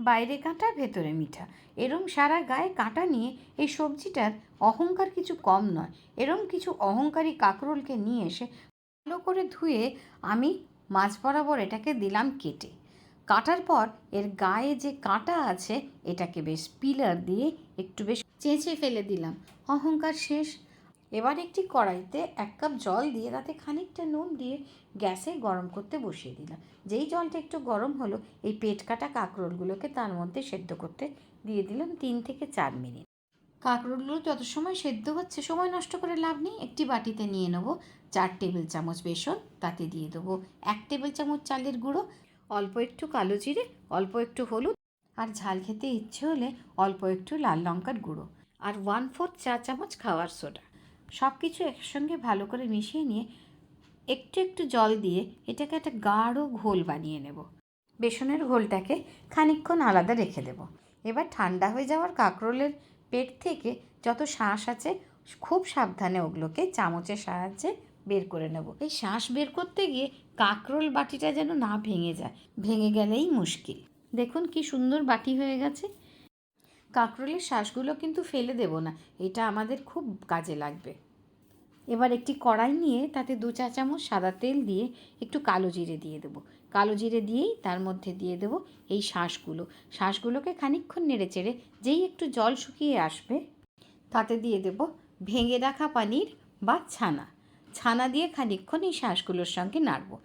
বাইরে কাঁটা, ভেতরে মিঠা। এরম সারা গায়ে কাঁটা নিয়ে এই সবজিটার অহংকার কিছু কম নয়। এরম কিছু অহংকারী কাকরোলকে নিয়ে এসে ভালো করে ধুয়ে আমি মাছ বরাবর এটাকে দিলাম কেটে। কাটার পর এর গায়ে যে কাঁটা আছে, এটাকে বেশ পিলার দিয়ে একটু বেশ চেঁচে ফেলে দিলাম। অহংকার শেষ। এবার একটি কড়াইতে এক কাপ জল দিয়ে তাতে খানিকটা নুন দিয়ে গ্যাসে গরম করতে বসিয়ে দিলাম। যেই জলটা একটু গরম হলো, এই পেট কাটা কাঁকরোলগুলোকে তার মধ্যে সেদ্ধ করতে দিয়ে দিলাম তিন থেকে চার মিনিট। কাঁকরোলগুলো যত সময় সেদ্ধ হচ্ছে, সময় নষ্ট করে লাভ নেই। একটি বাটিতে নিয়ে নেব চার টেবিল চামচ বেসন, তাতে দিয়ে দেবো এক টেবিল চামচ চালের গুঁড়ো, অল্প একটু কালো জিরে, অল্প একটু হলুদ, আর ঝাল খেতে ইচ্ছে হলে অল্প একটু লাল লঙ্কার গুঁড়ো, আর ওয়ান ফোর্থ চা চামচ খাওয়ার সোডা। সব কিছু একসঙ্গে ভালো করে মিশিয়ে নিয়ে একটু একটু জল দিয়ে এটাকে একটা গাঢ় ঘোল বানিয়ে নেব। বেসনের ঘোলটাকে খানিকক্ষণ আলাদা রেখে দেব। এবার ঠান্ডা হয়ে যাওয়ার কাঁকরোলের পেট থেকে যত শ্বাস আছে, খুব সাবধানে ওগুলোকে চামচের সাহায্যে বের করে নেব। এই শ্বাস বের করতে গিয়ে কাঁকরোল বাটিটা যেন না ভেঙে যায়। ভেঙে গেলেই মুশকিল। দেখুন কি সুন্দর বাটি হয়ে গেছে। কাঁকরোলের শ্বাসগুলো কিন্তু ফেলে দেব না, এটা আমাদের খুব কাজে লাগবে। এবার একটি কড়াই নিয়ে তাতে দু চা চামচ সাদা তেল দিয়ে একটু কালো জিরে দিয়ে দেবো। কালো জিরে দিয়েই তার মধ্যে দিয়ে দেবো এই শাঁসগুলো শাঁসগুলোকে খানিকক্ষণ নেড়ে চেড়ে যেই একটু জল শুকিয়ে আসবে, তাতে দিয়ে দেব ভেঙে রাখা পানির বা ছানা। ছানা দিয়ে খানিকক্ষণ এই শাঁসগুলোর সঙ্গে নাড়বো।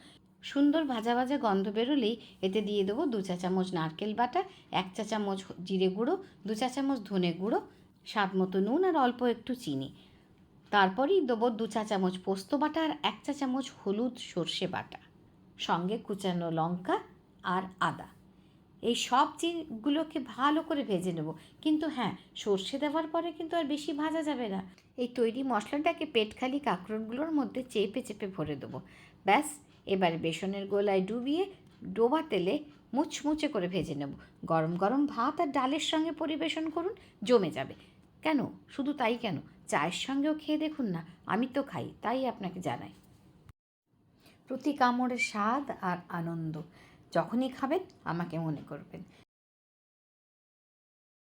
সুন্দর ভাজা ভাজা গন্ধ বেরোলেই এতে দিয়ে দেবো দু চা চামচ নারকেল বাটা, এক চা চামচ জিরে গুঁড়ো, দু চা চামচ ধনে গুঁড়ো, স্বাদ মতো নুন আর অল্প একটু চিনি। তারপরেই দেবো দু চা চামচ পোস্ত বাটা আর এক চা চামচ হলুদ সর্ষে বাটা। সঙ্গে কুচানো লঙ্কা আর আদা। এই সব জিনিসগুলোকে ভালো করে ভেজে নেব। কিন্তু হ্যাঁ সর্ষে দেওয়ার পরে কিন্তু আর বেশি ভাজা যাবে না। এই তৈরি মশলাটাকে পেটখালি কাঁকরোলগুলোর মধ্যে চেপে চেপে ভরে দেবো। ব্যাস, এবার বেসনের গোলায় ডুবিয়ে ডোবা তেলে মুচমুচে করে ভেজে নেব। গরম গরম ভাত আর ডালের সঙ্গে পরিবেশন করুন, জমে যাবে। কেন? শুধু তাই কেন? চায়ের সঙ্গেও খেয়ে দেখুন না, আমি তো খাই, তাই আপনাকে জানাই। প্রতি কামড়ের স্বাদ আর আনন্দ। যখনই খাবেন আমাকে মনে করবেন।